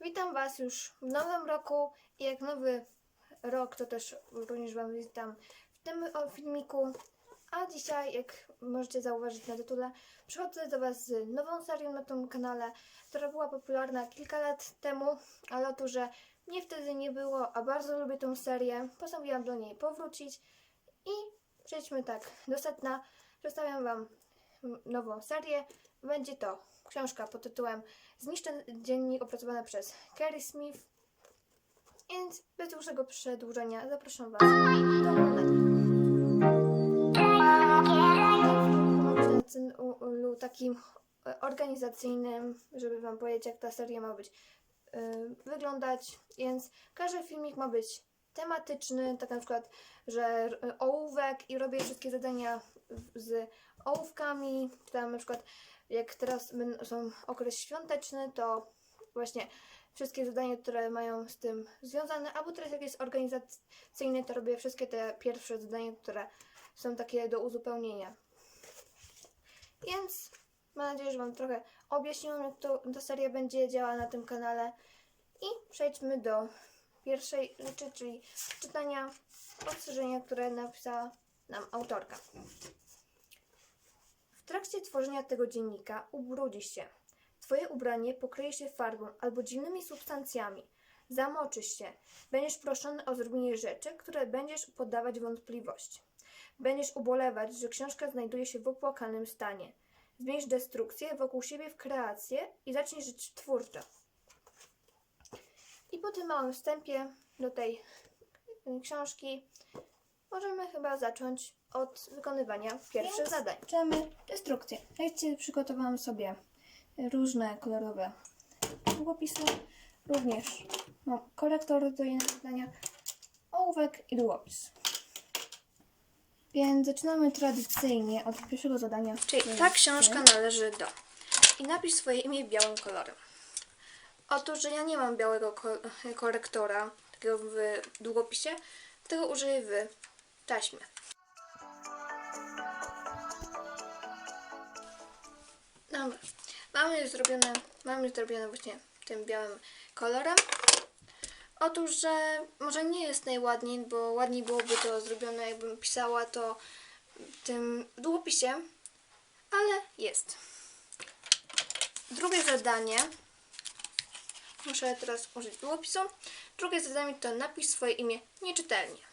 Witam Was już w nowym roku i jak nowy rok, to też również Wam witam w tym o, filmiku. A dzisiaj, jak możecie zauważyć na tytule, przychodzę do Was z nową serią na tym kanale, która była popularna kilka lat temu, ale otóż, że mnie wtedy nie było, a bardzo lubię tą serię, postanowiłam do niej powrócić i przejdźmy tak do setna. Przedstawiam Wam nową serię. Będzie to książka pod tytułem Zniszczony dziennik opracowana przez Kerry Smith. Więc bez dłuższego przedłużenia zapraszam Was do oglądania. Celu takim e, organizacyjnym, żeby Wam powiedzieć, jak ta seria ma być y, wyglądać. Więc każdy filmik ma być tematyczny, tak na przykład, że ołówek i robię wszystkie zadania z ołówkami, tam na przykład jak teraz są okres świąteczny, to właśnie wszystkie zadania, które mają z tym związane, albo teraz jak jest organizacyjny, to robię wszystkie te pierwsze zadania, które są takie do uzupełnienia. Więc mam nadzieję, że Wam trochę objaśniłam, jak to, ta seria będzie działała na tym kanale. I przejdźmy do pierwszej rzeczy, czyli czytania ostrzeżenia, które napisała nam autorka. W trakcie tworzenia tego dziennika ubrudzisz się. Twoje ubranie pokryje się farbą albo dziwnymi substancjami. Zamoczysz się. Będziesz proszony o zrobienie rzeczy, które będziesz poddawać wątpliwości. Będziesz ubolewać, że książka znajduje się w opłakanym stanie. Zmienisz destrukcję wokół siebie w kreację i zaczniesz żyć twórczo. I po tym małym wstępie do tej y, książki możemy chyba zacząć od wykonywania pierwszych Więc zadań. Zaczynamy destrukcję. Ja dzisiaj przygotowałam sobie różne kolorowe długopisy. Również mam korektor do jednego zadania, ołówek i długopis. Więc zaczynamy tradycyjnie od pierwszego zadania. Czyli ta książka należy do. I napisz swoje imię białym kolorem. Otóż, że ja nie mam białego ko- korektora, takiego w długopisie, tego użyję w taśmie. Dobra. Mamy już zrobione, mamy już zrobione właśnie tym białym kolorem. Otóż, że może nie jest najładniej, bo ładniej byłoby to zrobione, jakbym pisała to tym długopisie, ale jest. Drugie zadanie. Muszę teraz użyć długopisu. Drugie zadanie to napisz swoje imię nieczytelnie.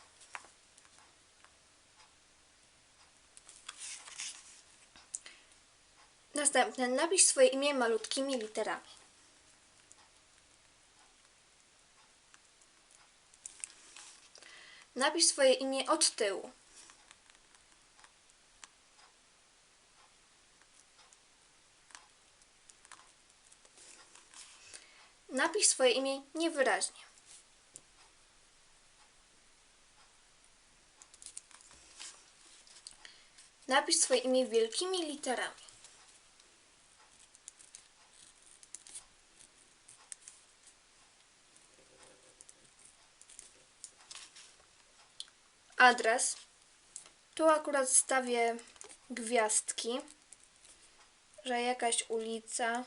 Następne. Napisz swoje imię malutkimi literami. Napisz swoje imię od tyłu. Napisz swoje imię niewyraźnie. Napisz swoje imię wielkimi literami. Adres. Tu akurat stawię gwiazdki, że jakaś ulica.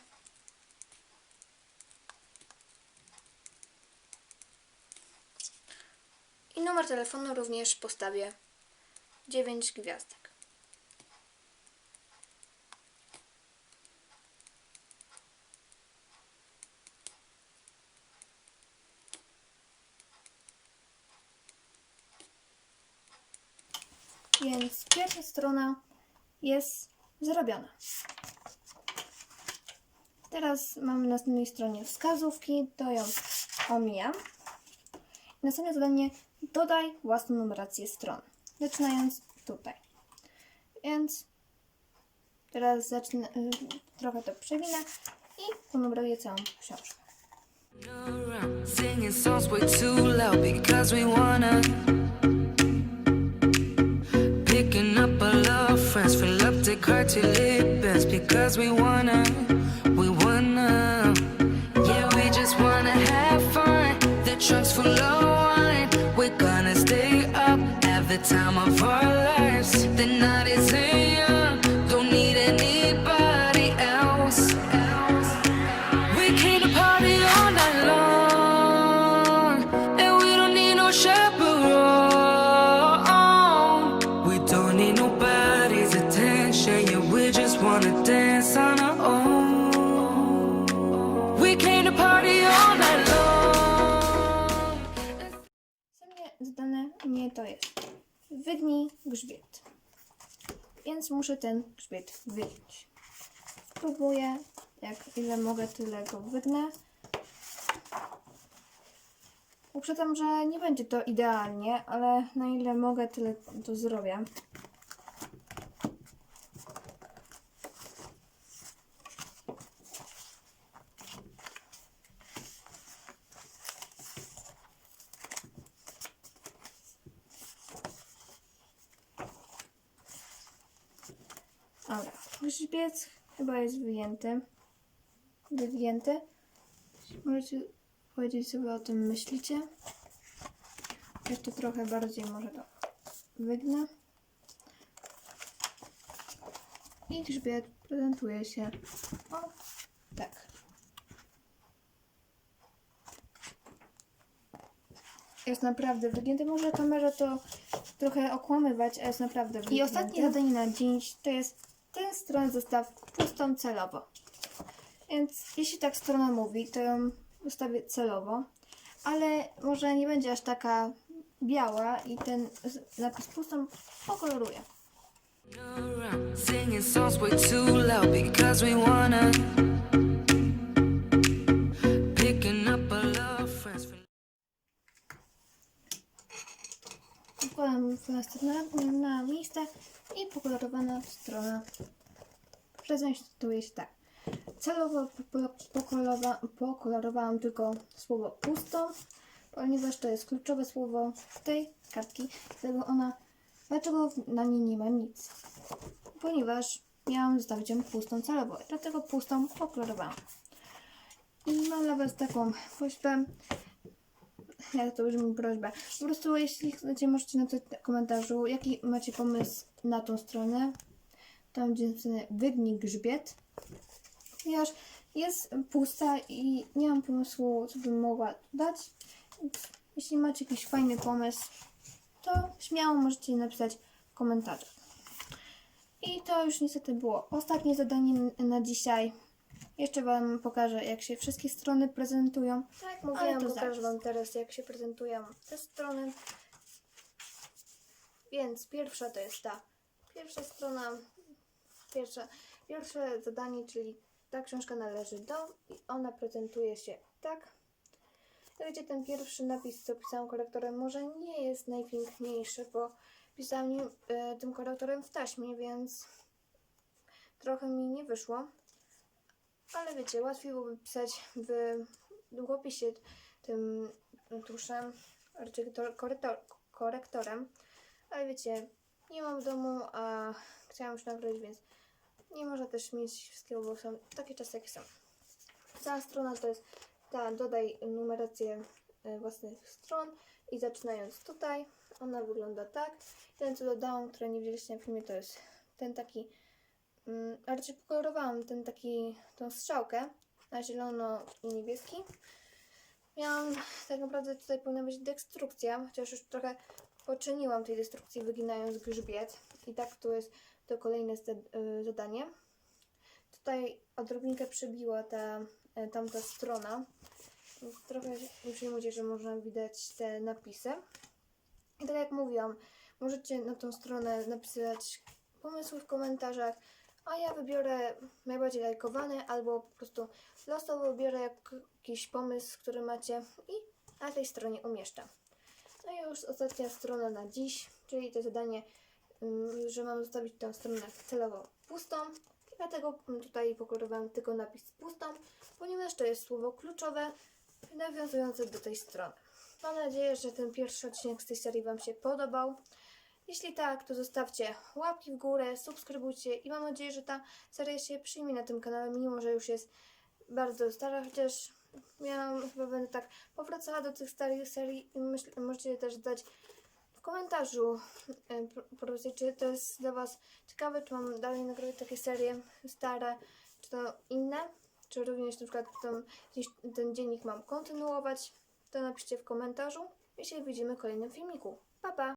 I numer telefonu również postawię 9 gwiazdek. Więc pierwsza strona jest zrobiona. Teraz mamy na następnej stronie wskazówki, to ją omijam. Następne zadanie dodaj własną numerację stron. Zaczynając tutaj. Więc teraz zacznę, y, trochę to przewinę i ponumeruję całą książkę. Bends because we wanna wygnij grzbiet. Więc muszę ten grzbiet wygiąć. Spróbuję, jak ile mogę, tyle go wygnę. Uprzedzam, że nie będzie to idealnie, ale na ile mogę, tyle to zrobię. Dobra, grzbiet chyba jest wyjęty. Wygięty. Możecie powiedzieć sobie o tym myślicie. Jeszcze trochę bardziej może to wygnę. I grzbiet prezentuje się o tak. Jest naprawdę wygięty. Może kamerę to trochę okłamywać, a jest naprawdę wygięty. I ostatnie zadanie na dziś to jest tę stronę zostaw pustą celowo. Więc jeśli tak strona mówi, to ją zostawię celowo, ale może nie będzie aż taka biała i ten napis pustą pokoloruję. singing songs way too loud because we wanna. Na miejsce i pokolorowana strona prezentuje się tak. Celowo pokolorowałam tylko słowo pusto, ponieważ to jest kluczowe słowo tej kartki. Dlatego ona, dlaczego na niej nie ma nic? Ponieważ miałam zostawić ją pustą celowo, dlatego pustą pokolorowałam. I mam dla Was taką prośbę, to brzmi prośba. Po prostu jeśli chcecie, możecie napisać w komentarzu, jaki macie pomysł na tą stronę. Tam gdzie jest wygnij grzbiet. Ponieważ jest pusta i nie mam pomysłu, co bym mogła dać. Jeśli macie jakiś fajny pomysł, to śmiało możecie napisać w komentarzach. I to już niestety było ostatnie zadanie na dzisiaj. Jeszcze Wam pokażę, jak się wszystkie strony prezentują. Tak mówiłam, to pokażę zaraz. Wam teraz, jak się prezentują te strony. Więc pierwsza to jest ta pierwsza strona, pierwsze, pierwsze zadanie, czyli ta książka należy do i ona prezentuje się tak. Wiecie, ten pierwszy napis, co pisałam korektorem, może nie jest najpiękniejszy, bo pisałam nim, e, tym korektorem w taśmie, więc trochę mi nie wyszło. Ale wiecie, łatwiej byłoby pisać w długopisie tym tuszem, raczej to- korektor, korektorem. Ale wiecie, nie mam w domu, a chciałam już nagrać, więc nie można też mieć wszystkiego, bo są takie czasy, jakie są. Cała strona to jest ta, dodaj numerację e, własnych stron i zaczynając tutaj, ona wygląda tak. Ten, co dodałam, które nie widzieliście na filmie, to jest ten taki a raczej pokolorowałam ten taki, tą strzałkę na zielono i niebieski. Miałam, tak naprawdę tutaj powinna być destrukcja, chociaż już trochę poczyniłam tej destrukcji wyginając grzbiet. I tak tu jest to kolejne y, zadanie. Tutaj odrobinkę przebiła ta y, tamta strona. Trochę nie przejmujcie, że można widać te napisy. I tak jak mówiłam, możecie na tą stronę napisać pomysły w komentarzach, a ja wybiorę najbardziej lajkowany albo po prostu losowo wybiorę jak- jakiś pomysł, który macie i na tej stronie umieszczę. No i już ostatnia strona na dziś, czyli to zadanie, ym, że mam zostawić tę stronę celowo pustą. Dlatego tutaj pokolorowałam tylko napis pustą, ponieważ to jest słowo kluczowe nawiązujące do tej strony. Mam nadzieję, że ten pierwszy odcinek z tej serii Wam się podobał. Jeśli tak, to zostawcie łapki w górę, subskrybujcie i mam nadzieję, że ta seria się przyjmie na tym kanale, mimo że już jest bardzo stara, chociaż miałam, chyba będę tak powracała do tych starych serii i myśl, możecie też dać w komentarzu e, pro- propozycję, czy to jest dla Was ciekawe, czy mam dalej nagrywać takie serie stare, czy to inne, czy również na przykład ten, ten dziennik mam kontynuować, to napiszcie w komentarzu i się widzimy w kolejnym filmiku. Pa, pa!